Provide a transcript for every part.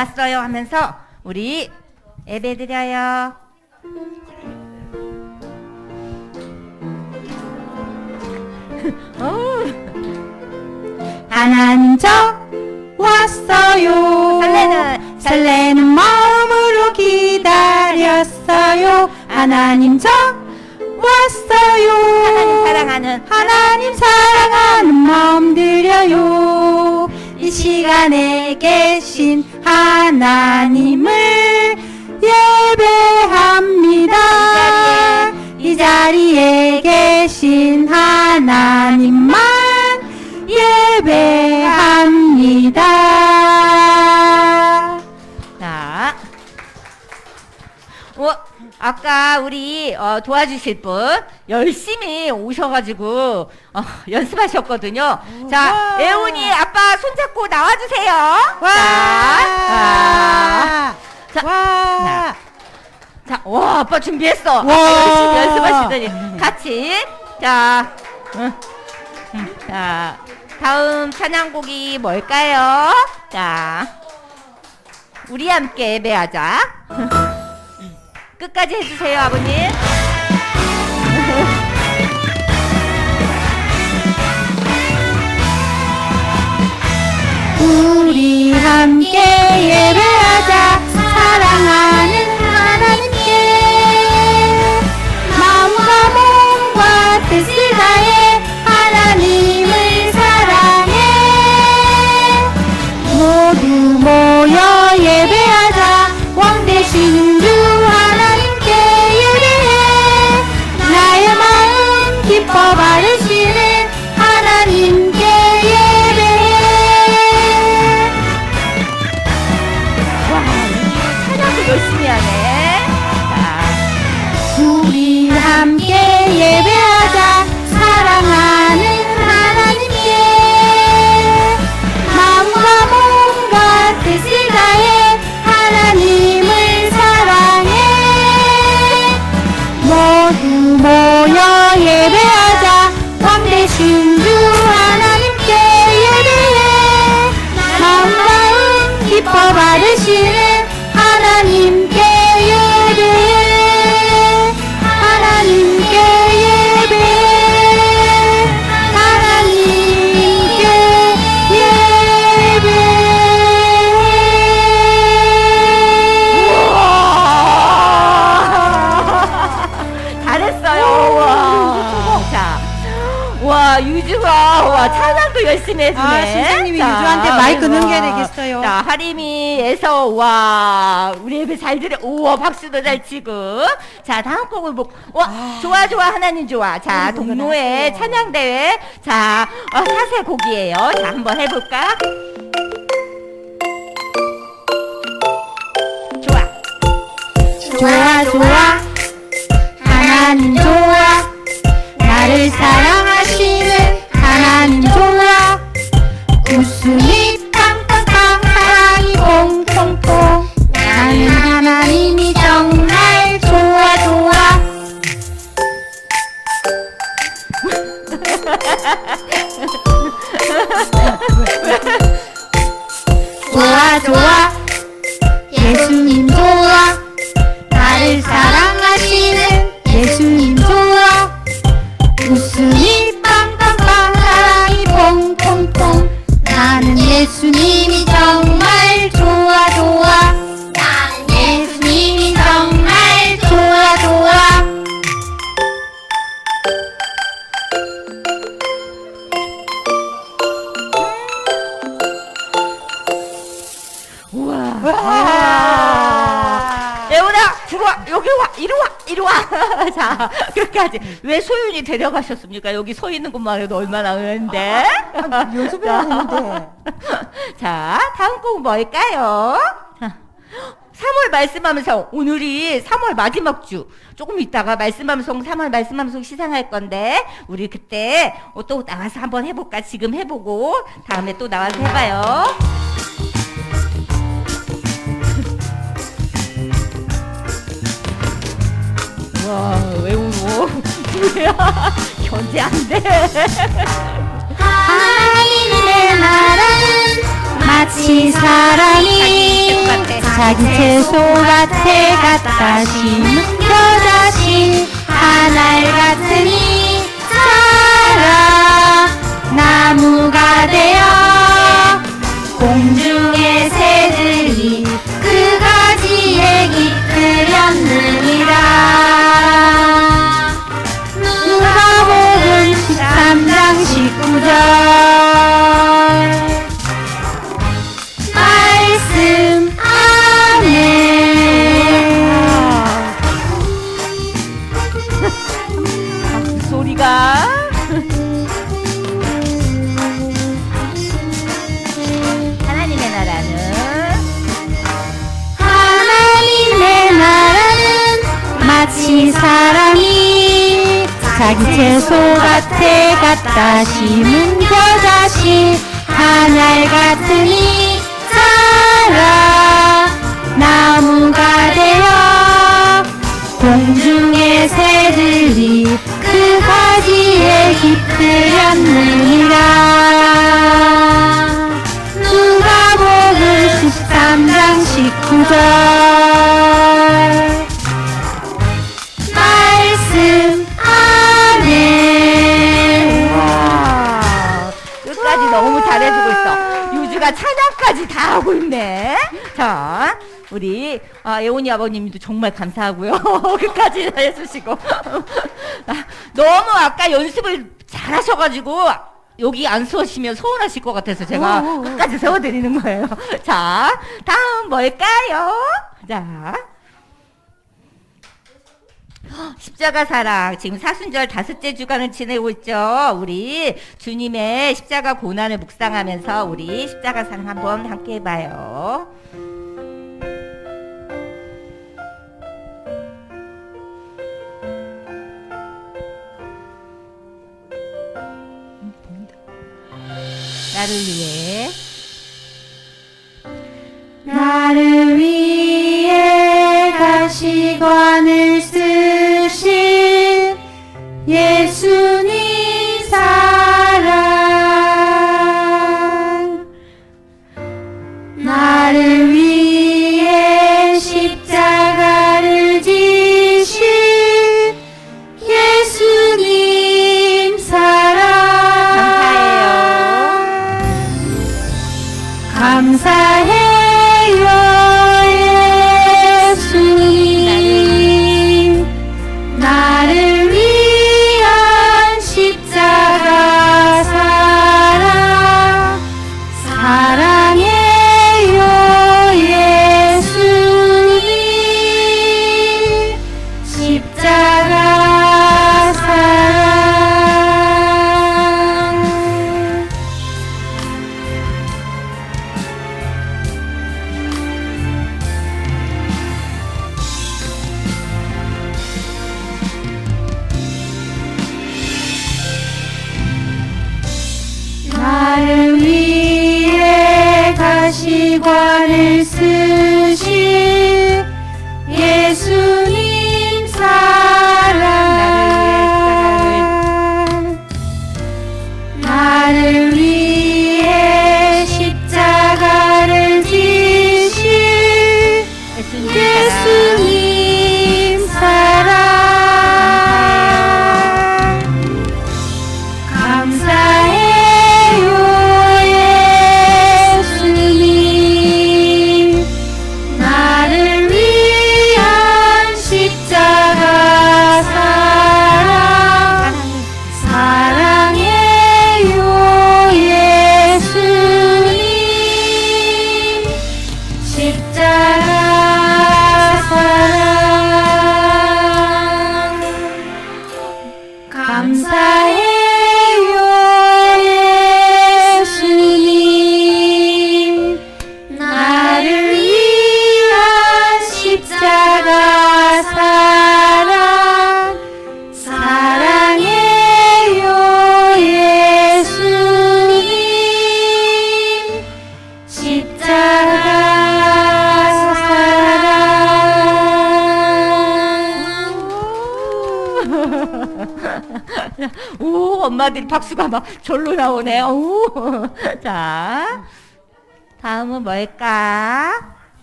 하나님 저 왔어요 하면서 우리 예배 드려요. 하나님 저 왔어요. 설레는 설레는 마음으로 기다렸어요. 하나님 저 왔어요. 하나님 사랑하는 하나님 사랑하는 마음 드려요. 이 시간에 계신 하나님을 예배합니다. 이 자리에 계신 하나님만 예배 아까 우리 어, 도와주실 분 열심히 오셔가지고 어, 연습하셨거든요. 자, 와. 애훈이 아빠 손잡고 나와주세요. 와! 자, 와! 자, 와, 아빠 준비했어. 아빠 와. 열심히 연습하시더니 같이 자, 응, 응, 자, 다음 찬양곡이 뭘까요? 자, 우리 함께 예배하자. 끝까지 해주세요, 아버님. 우리 함께 예배하자 사랑하는 해주네. 아, 선생님이 자, 유주한테 마이크 우와. 넘겨야 되겠어요. 자, 하림이에서 와 우리 예배 잘 들어. 우와 박수도 잘 치고. 자, 다음 곡을 보. 와 좋아 좋아 하나님 좋아. 자, 동로의. 찬양 대회. 자, 어, 사세 곡이에요. 자, 한번 해볼까? 좋아. 좋아 좋아 좋 끝까지 왜 소윤이 데려가셨습니까? 여기 서 있는 것만 해도 얼마나 은데. 연습해야 되는데. 자 다음 곡 뭘까요? 자, 3월 말씀하면서 오늘이 3월 마지막 주 조금 있다가 말씀하면서 3월 말씀하면서 시상할 건데 우리 그때 어, 또 나와서 한번 해볼까 지금 해보고 다음에 또 나와서 해봐요. 와, 왜 울어? 뭐야? 견제 안 돼. 하나님의 나라는 마치 사람이 자기 채소 밭에 갖다 심은 겨자씨 하늘 같으니 자라 나무가 되어 채소 밭에 갖다 심은 겨자씨 하늘 같으니 자라. 나무가 되어 공중의 새들이 그 가지에 깃들였느니라 하고 있네. 자, 우리 아, 예원이 아버님도 정말 감사하고요. 끝까지 해주시고. 아, 너무 아까 연습을 잘하셔가지고 여기 안 서시면 서운하실 것 같아서 제가 오, 오, 오. 끝까지 세워드리는 거예요. 자, 다음 뭘까요? 자. 십자가 사랑 지금 사순절 다섯째 주간을 지내고 있죠. 우리 주님의 십자가 고난을 묵상하면서 우리 십자가 사랑 한번 함께 해봐요. 오, 엄마들이 박수가 막 절로 나오네. 오. 자. 다음은 뭘까?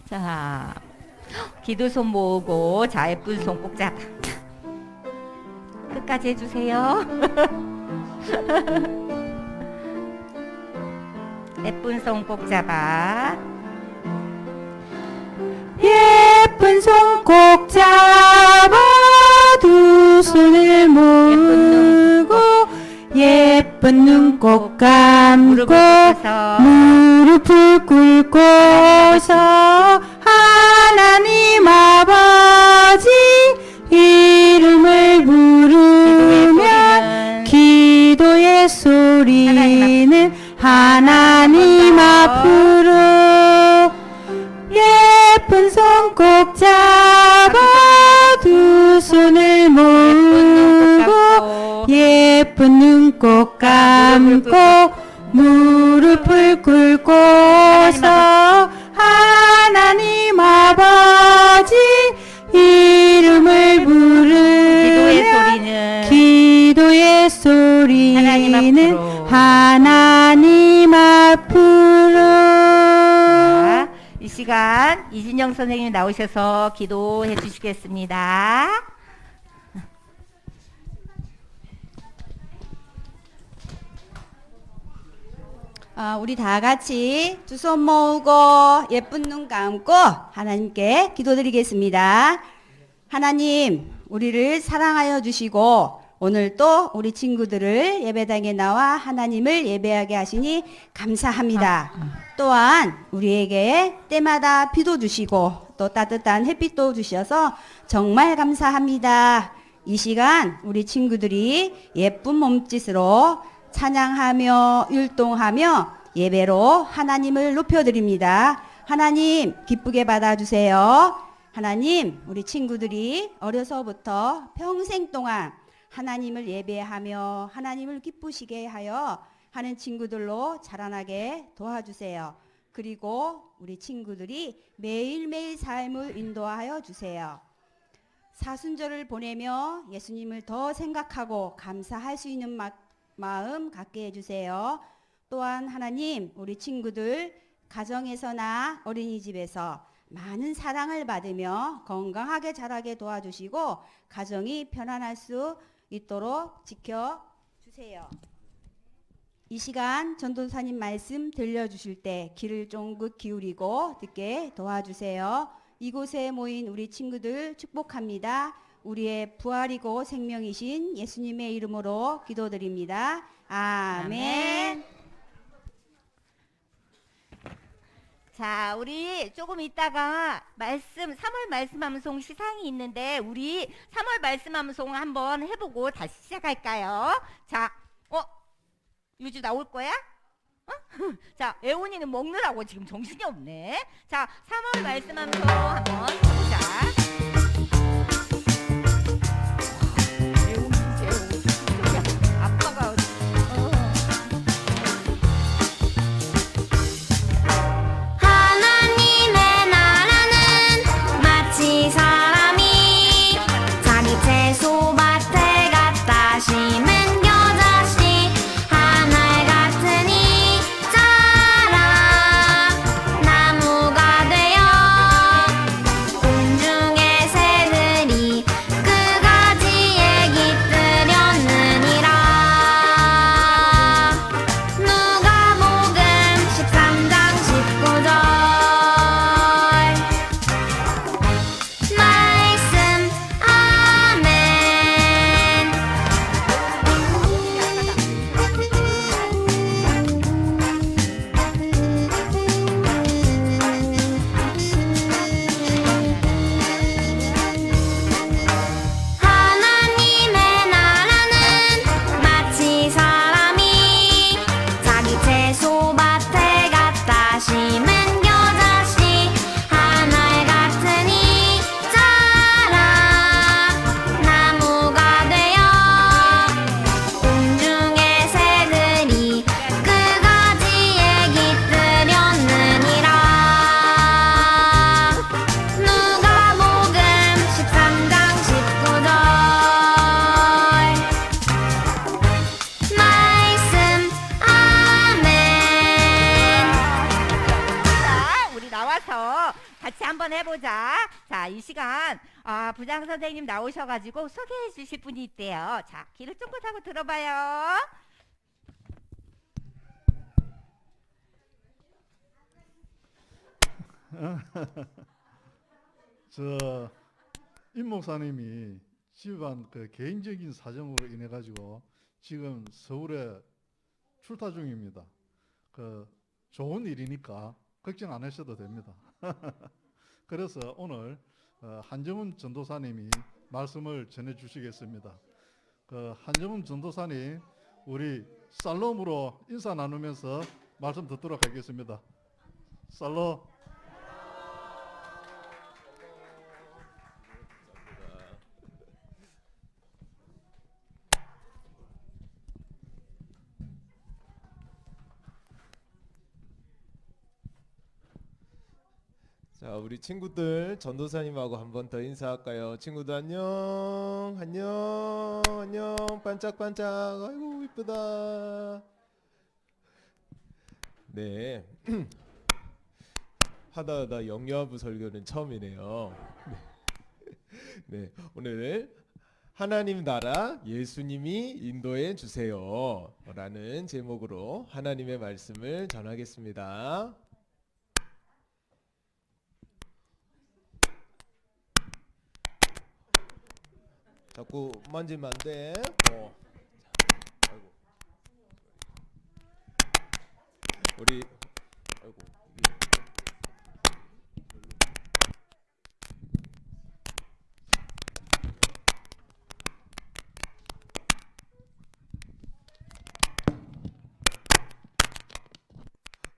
자, 기도 손 모으고, 자, 예쁜 손 꼭 잡아. 끝까지 해주세요. 예쁜 손 꼭 잡아. 예쁜 손 꼭 잡아 두 손을 모으고 예쁜 눈꼭 무릎을 감고 무릎을 꿇고서 오셔서 기도해 주시겠습니다. 아, 우리 다 같이 두 손 모으고 예쁜 눈 감고 하나님께 기도드리겠습니다. 하나님, 우리를 사랑하여 주시고 오늘 또 우리 친구들을 예배당에 나와 하나님을 예배하게 하시니 감사합니다. 또한 우리에게 때마다 비도 주시고 또 따뜻한 햇빛도 주셔서 정말 감사합니다. 이 시간 우리 친구들이 예쁜 몸짓으로 찬양하며 율동하며 예배로 하나님을 높여드립니다. 하나님 기쁘게 받아주세요. 하나님 우리 친구들이 어려서부터 평생 동안 하나님을 예배하며 하나님을 기쁘시게 하여 하는 친구들로 자라나게 도와주세요. 그리고 우리 친구들이 매일매일 삶을 인도하여 주세요. 사순절을 보내며 예수님을 더 생각하고 감사할 수 있는 마, 마음 갖게 해주세요. 또한 하나님, 우리 친구들 가정에서나 어린이집에서 많은 사랑을 받으며 건강하게 자라게 도와주시고 가정이 편안할 수 있도록 지켜주세요. 이 시간 전도사님 말씀 들려주실 때 귀를 쫑긋 기울이고 듣게 도와주세요. 이곳에 모인 우리 친구들 축복합니다. 우리의 부활이고 생명이신 예수님의 이름으로 기도드립니다. 아멘. 자, 우리 조금 있다가 말씀, 3월 말씀 함송 시상이 있는데, 우리 3월 말씀 함송 한번 해보고 다시 시작할까요? 자, 어? 유주 나올 거야? 어? 자, 애원이는 먹느라고 지금 정신이 없네. 자, 3월 말씀 함송 한번 오셔가지고 소개해 주실 분이 있대요. 자, 귀를 쫑긋 하고 들어봐요. 저 임 목사님이 집안 그 개인적인 사정으로 인해 가지고 지금 서울에 출타 중입니다. 그 좋은 일이니까 걱정 안 하셔도 됩니다. 그래서 오늘 어, 한정훈 전도사님이 말씀을 전해 주시겠습니다. 그 한정훈 전도사님 우리 살롬으로 인사 나누면서 말씀 듣도록 하겠습니다. 살롬. 우리 친구들 전도사님하고 한 번 더 인사할까요? 친구들 안녕, 안녕, 안녕, 반짝반짝. 아이고 이쁘다. 네, 하다 하다 영유아부 설교는 처음이네요. 네, 오늘 하나님 나라 예수님이 인도해 주세요 라는 제목으로 하나님의 말씀을 전하겠습니다. 자꾸 만지면 안 돼. 어. 자, 아이고. 우리 아이고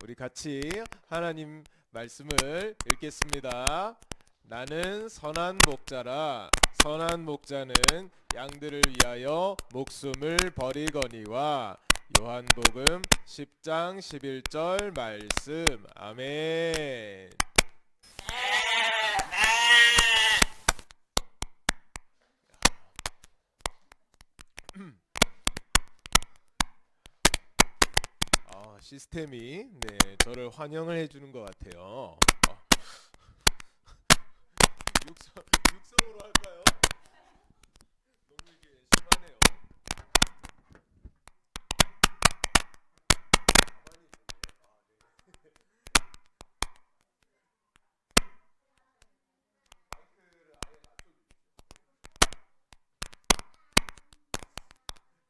우리 같이 하나님 말씀을 읽겠습니다. 나는 선한 목자라 선한 목자는 양들을 위하여 목숨을 버리거니와 요한복음 10장 11절 말씀 아멘 아, 시스템이 네 저를 환영을 해주는 것 같아요. 아. 육성으로 할까요? 너무 이게 심하네요. 가만히 있는데. 아, 네. 마이크를 아예 낮춰주십시오.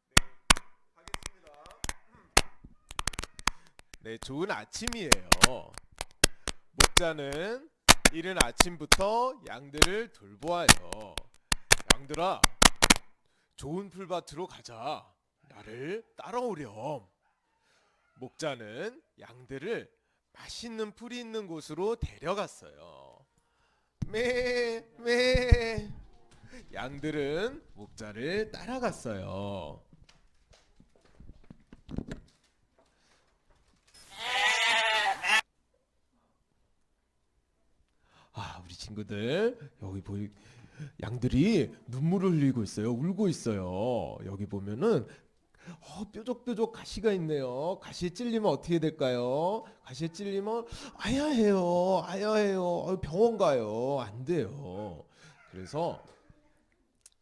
네, 하겠습니다. 네, 좋은 아침이에요. 목자는 이른 아침부터 양들을 돌보아요. 양들아, 좋은 풀밭으로 가자. 나를 따라오렴. 목자는 양들을 맛있는 풀이 있는 곳으로 데려갔어요. 매, 매. 양들은 목자를 따라갔어요. 아, 우리 친구들 여기 보이 양들이 눈물을 흘리고 있어요. 울고 있어요. 여기 보면은 어, 뾰족뾰족 가시가 있네요. 가시에 찔리면 어떻게 될까요? 가시에 찔리면 아야 해요. 아야 해요. 어, 병원 가요. 안 돼요. 그래서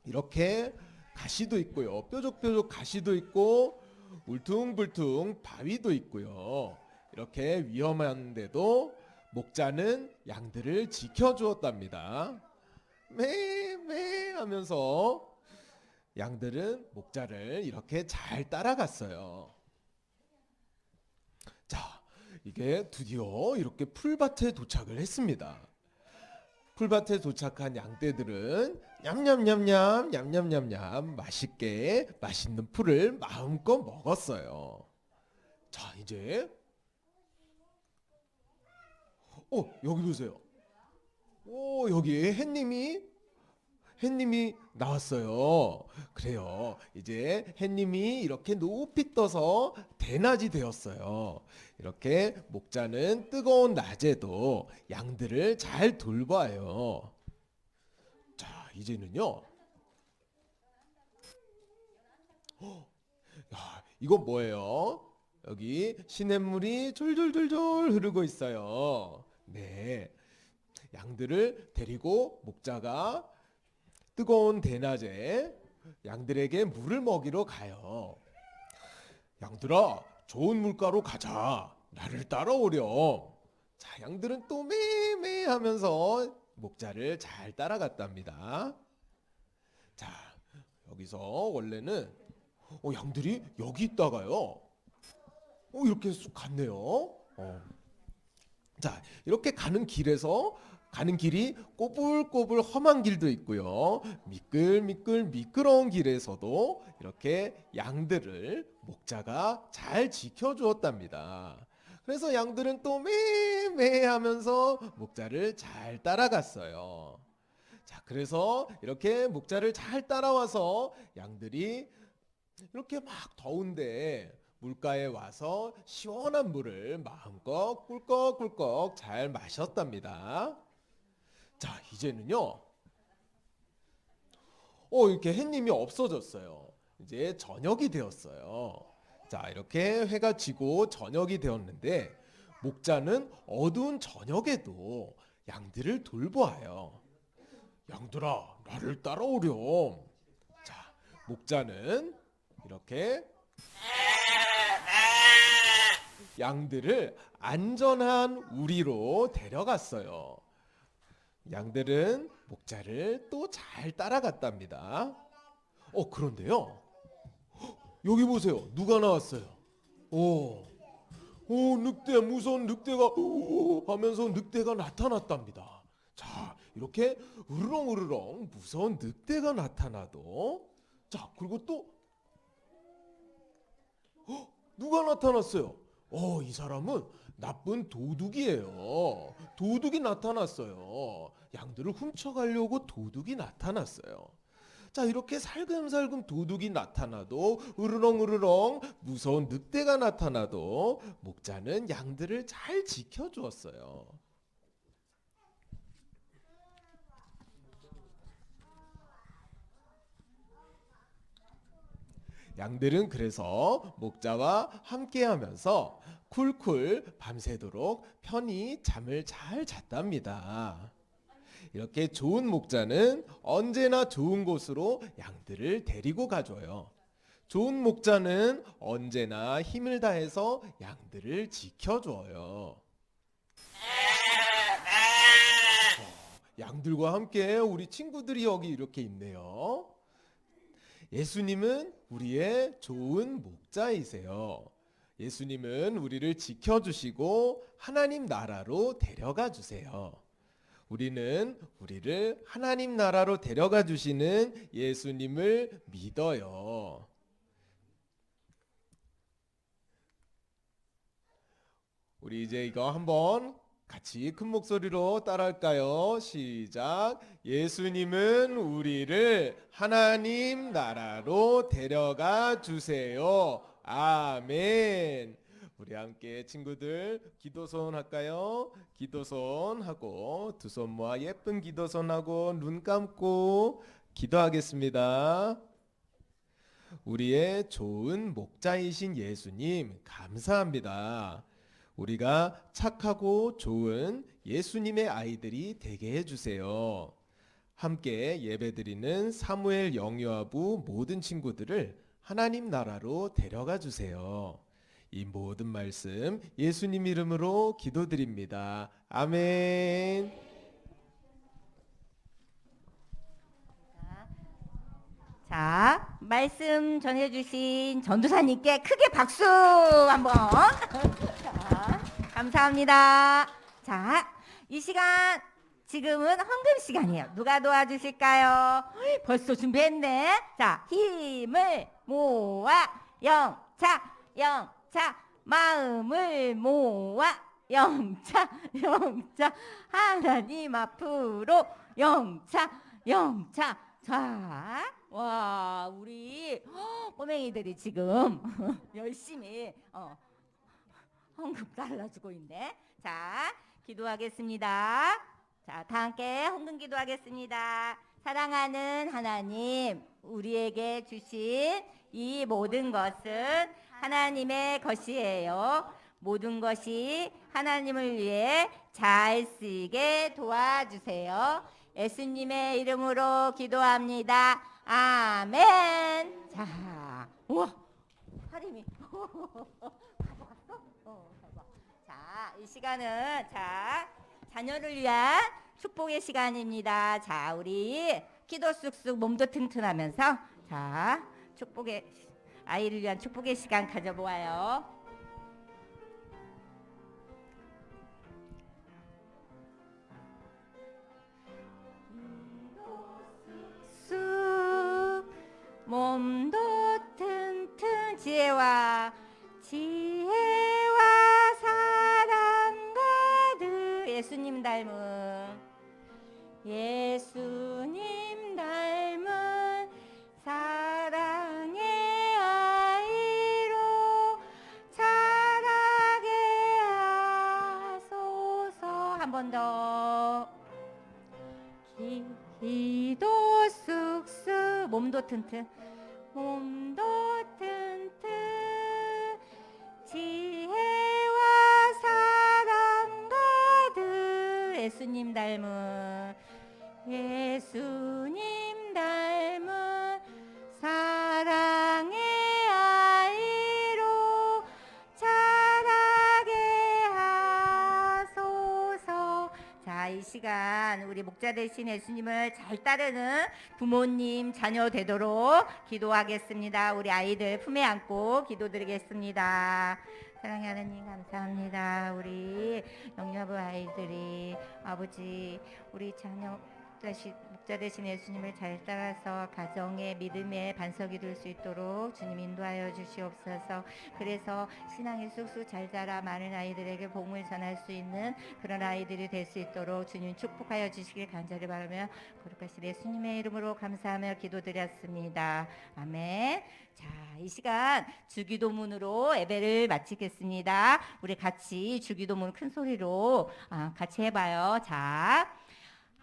이렇게 가시도 있고요. 뾰족뾰족 가시도 있고 울퉁불퉁 바위도 있고요. 이렇게 위험한데도 목자는 양들을 지켜주었답니다. 매매 하면서 양들은 목자를 이렇게 잘 따라갔어요. 자, 이게 드디어 이렇게 풀밭에 도착을 했습니다. 풀밭에 도착한 양떼들은 냠냠냠냠 냠냠냠냠 맛있게 맛있는 풀을 마음껏 먹었어요. 자, 이제 어, 여기 보세요. 오, 여기 햇님이 햇님이 나왔어요. 그래요. 이제 햇님이 이렇게 높이 떠서 대낮이 되었어요. 이렇게 목자는 뜨거운 낮에도 양들을 잘 돌봐요. 자, 이제는요. 어, 야, 이건 뭐예요? 여기 시냇물이 졸졸졸졸 흐르고 있어요. 네. 양들을 데리고 목자가 뜨거운 대낮에 양들에게 물을 먹이러 가요. 양들아, 좋은 물가로 가자. 나를 따라오렴. 자, 양들은 또 매매 하면서 목자를 잘 따라갔답니다. 자, 여기서 원래는 어, 양들이 여기 있다가요. 어, 이렇게 쑥 갔네요. 어. 자, 이렇게 가는 길에서 가는 길이 꼬불꼬불 험한 길도 있고요. 미끌미끌 미끄러운 길에서도 이렇게 양들을 목자가 잘 지켜주었답니다. 그래서 양들은 또 매매 하면서 목자를 잘 따라갔어요. 자, 그래서 이렇게 목자를 잘 따라와서 양들이 이렇게 막 더운데 물가에 와서 시원한 물을 마음껏 꿀꺽꿀꺽 잘 마셨답니다. 자, 이제는요. 어, 이렇게 햇님이 없어졌어요. 이제 저녁이 되었어요. 자, 이렇게 해가 지고 저녁이 되었는데 목자는 어두운 저녁에도 양들을 돌보아요. 양들아, 나를 따라오렴. 자, 목자는 이렇게 양들을 안전한 우리로 데려갔어요. 양들은 목자를 또 잘 따라갔답니다. 어, 그런데요. 헉, 여기 보세요. 누가 나왔어요? 오, 오, 늑대, 무서운 늑대가, 오, 하면서 늑대가 나타났답니다. 자, 이렇게 으르렁으르렁 무서운 늑대가 나타나도, 자, 그리고 또, 헉, 누가 나타났어요? 어, 이 사람은 나쁜 도둑이에요. 도둑이 나타났어요. 양들을 훔쳐가려고 도둑이 나타났어요. 자, 이렇게 살금살금 도둑이 나타나도 으르렁으르렁 무서운 늑대가 나타나도 목자는 양들을 잘 지켜주었어요. 양들은 그래서 목자와 함께하면서 쿨쿨 밤새도록 편히 잠을 잘 잤답니다. 이렇게 좋은 목자는 언제나 좋은 곳으로 양들을 데리고 가줘요. 좋은 목자는 언제나 힘을 다해서 양들을 지켜줘요. 어, 양들과 함께 우리 친구들이 여기 이렇게 있네요. 예수님은 우리의 좋은 목자이세요. 예수님은 우리를 지켜주시고 하나님 나라로 데려가 주세요. 우리는 우리를 하나님 나라로 데려가 주시는 예수님을 믿어요. 우리 이제 이거 한번 같이 큰 목소리로 따라할까요? 시작. 예수님은 우리를 하나님 나라로 데려가 주세요. 아멘. 우리 함께 친구들 기도손 할까요? 기도손 하고 두 손 모아 예쁜 기도손 하고 눈 감고 기도하겠습니다. 우리의 좋은 목자이신 예수님 감사합니다. 우리가 착하고 좋은 예수님의 아이들이 되게 해주세요. 함께 예배드리는 사무엘 영유아부 모든 친구들을 하나님 나라로 데려가 주세요. 이 모든 말씀 예수님 이름으로 기도드립니다. 아멘. 자, 말씀 전해주신 전도사님께 크게 박수 한번. 자, 감사합니다. 자, 이 시간 지금은 헌금 시간이에요. 누가 도와주실까요? 헉, 벌써 준비했네. 자, 힘을 모아 영차 영차 마음을 모아 영차 영차 하나님 앞으로 영차 영차 자, 와, 우리 헉, 꼬맹이들이 지금 열심히 어, 헌금 달라주고 있네. 자, 기도하겠습니다. 자, 다 함께 헌금 기도하겠습니다. 사랑하는 하나님, 우리에게 주신 이 모든 것은 하나님의 것이에요. 모든 것이 하나님을 위해 잘 쓰게 도와주세요. 예수님의 이름으로 기도합니다. 아멘. 자, 우와, 하림이 이 시간은 자 자녀를 위한 축복의 시간입니다. 자, 우리 기도 쑥쑥 몸도 튼튼하면서 자 축복의 아이를 위한 축복의 시간 가져보아요. 한번 더. 기, 기도 쑥쑥 몸도 튼튼 시간 우리 목자 되신 예수님을 잘 따르는 부모님, 자녀 되도록 기도하겠습니다. 우리 아이들 품에 안고 기도드리겠습니다. 사랑의 하나님 감사합니다. 우리 영여부 아이들이 아버지 우리 자녀 다시 목자 되신 예수님을 잘 따라서 가정의 믿음의 반석이 될 수 있도록 주님 인도하여 주시옵소서. 그래서 신앙이 쑥쑥 잘 자라 많은 아이들에게 복음을 전할 수 있는 그런 아이들이 될 수 있도록 주님 축복하여 주시길 간절히 바라며 거룩하신 예수님의 이름으로 감사하며 기도드렸습니다. 아멘. 자, 이 시간 주기도문으로 예배를 마치겠습니다. 우리 같이 주기도문 큰 소리로 아, 같이 해봐요. 자.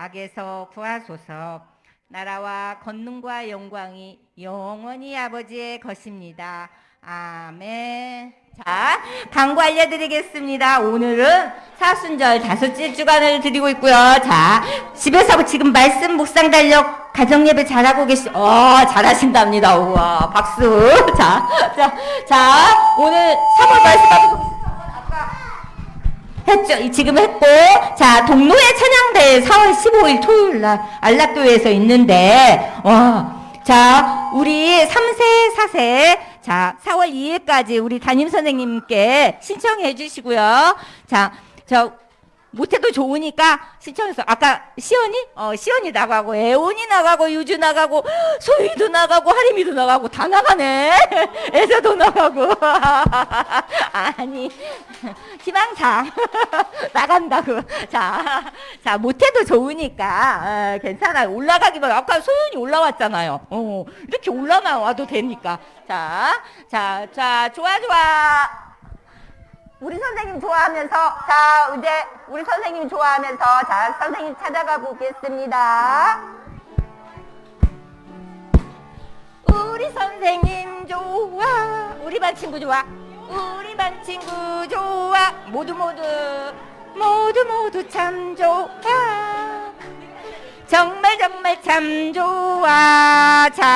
악에서 구하소서. 나라와 권능과 영광이 영원히 아버지의 것입니다. 아멘. 자, 광고 알려드리겠습니다. 오늘은 사순절 다섯째 주간을 드리고 있고요. 자, 집에서 지금 말씀 묵상 달력 가정 예배 잘하고 계시, 어, 잘하신답니다. 우와, 박수. 자, 자, 자, 오늘 3월 말씀 했죠. 지금 했고, 자, 동로의 찬양대 4월 15일 토요일 날 안락교회에서 있는데, 와, 자, 우리 3세, 4세, 자, 4월 2일까지 우리 담임 선생님께 신청해 주시고요. 자, 저, 못해도 좋으니까 신청해서 아까 시연이? 어 시연이 나가고 애원이 나가고 유주 나가고 소희도 나가고 하림이도 나가고 다 나가네. 애서도 나가고. 아니 희망상 나간다고. 자 자 못해도 좋으니까 어, 괜찮아. 올라가기만 아까 소연이 올라왔잖아요. 어 이렇게 올라만 와도 되니까. 자 자 자 좋아 좋아 우리 선생님 좋아하면서 자 이제 우리 선생님 좋아하면서 자 선생님 찾아가 보겠습니다. 우리 선생님 좋아. 우리 반 친구 좋아. 우리 반 친구 좋아. 모두 모두 모두 모두 참 좋아. 정말 정말 참 좋아. 자